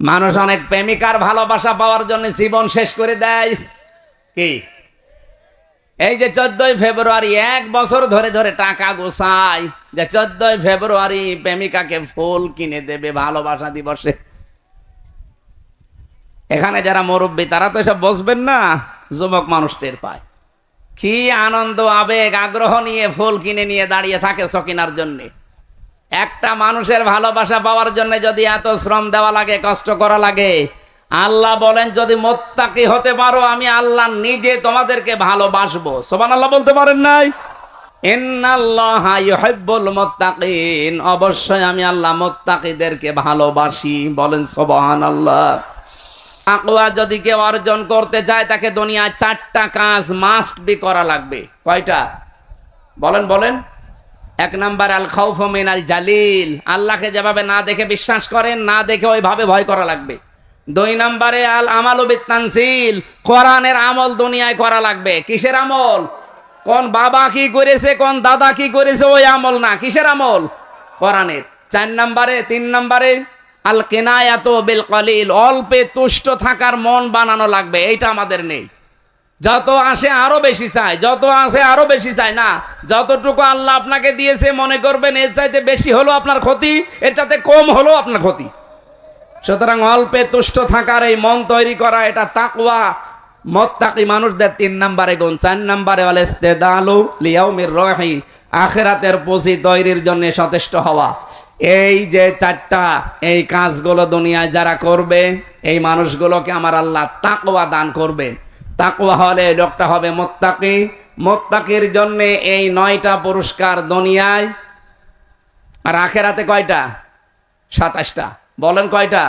মানুষ অনেক প্রেমিকার ভালোবাসা পাওয়ার জন্য জীবন শেষ করে দেয়। কি? এই যে চোদ্দই ফেব্রুয়ারি, এক বছর ধরে ধরে টাকা গোছায়। যে চোদ্দই ফেব্রুয়ারি প্রেমিকাকে ফুল কিনে দেবে ভালোবাসা দিবসে। এখানে যারা মুরব্বী, তারা তো এসব বসবেন না, যুবক মানুষ টের পায়। কি আনন্দ, আবেগ, আগ্রহ নিয়ে ফুল কিনে নিয়ে দাঁড়িয়ে থাকে সকিনার জন্য। একটা মানুষের ভালোবাসা পাওয়ার জন্য যদি এত শ্রম দেওয়া লাগে, কষ্ট করা লাগে, আল্লাহ বলেন, যদি মোত্তাকি হতে পারো, আমি আল্লাহ নিজে তোমাদেরকে ভালোবাসবো। সোবান আল্লাহ বলতে পারেন নাই? অবশ্যই আমি আল্লাহ মোত্তাকিদেরকে ভালোবাসি। বলেন, সুবহানাল্লাহ। তাকওয়া যদি কেউ অর্জন করতে চায়, তাকে দুনিয়ায় চারটা কাজ মাস্ট বি করা লাগবে। কয়টা? বলেন বলেন। এক নাম্বার আল খাউফ মিন আল জালিল। আল্লাহকে যেভাবে না দেখে বিশ্বাস করেন, না দেখে ওইভাবে ভয় করা লাগবে। দুই নম্বরে আল আমাল বিত্তানসিল। কোরআনের আমল দুনিয়ায় করা লাগবে। কিসের আমল? কোন বাবা কি করেছে, কোন দাদা কি করেছে, ওই আমল না। কিসের আমল? কোরআনের। চার নম্বরে, তিন নম্বরে আল কেনায়াত বিল কলিল অল্পে তুষ্ট থাকার মন বানানো লাগবে, এইটা আমাদের নেই। যত আসে আরও বেশি চাই যত আসে আরও বেশি চাই না, যতটুকু আল্লাহ আপনাকে দিয়েছে, মনে করবেন এর চাইতে বেশি হলো আপনার ক্ষতি, এর চাইতে কম হলো আপনার ক্ষতি। সুতরাং অল্পে তুষ্ট থাকার এই মন তৈরি করা, এটা তাকওয়া। মত্তাকি মানুষদের তিন নম্বরে গুণ, চার নম্বরে বলে, ইস্তেদালু লিয়াউমির রহি, আখেরাতের পুঁজি তৈরির জন্য সচেষ্ট হওয়া। এই যে চারটা, এই কাজগুলো দুনিয়ায় যারা করবে, এই মানুষগুলোকে আমার আল্লাহ তাকওয়া দান করবেন। তাকওয়া হলে লোকটা হবে মোত্তাকি। মোত্তাকির জন্য এই নয়টা পুরস্কার দুনিয়ায়। আর আখেরাতে কয়টা? সাতাশটা। বলেন কয়টা?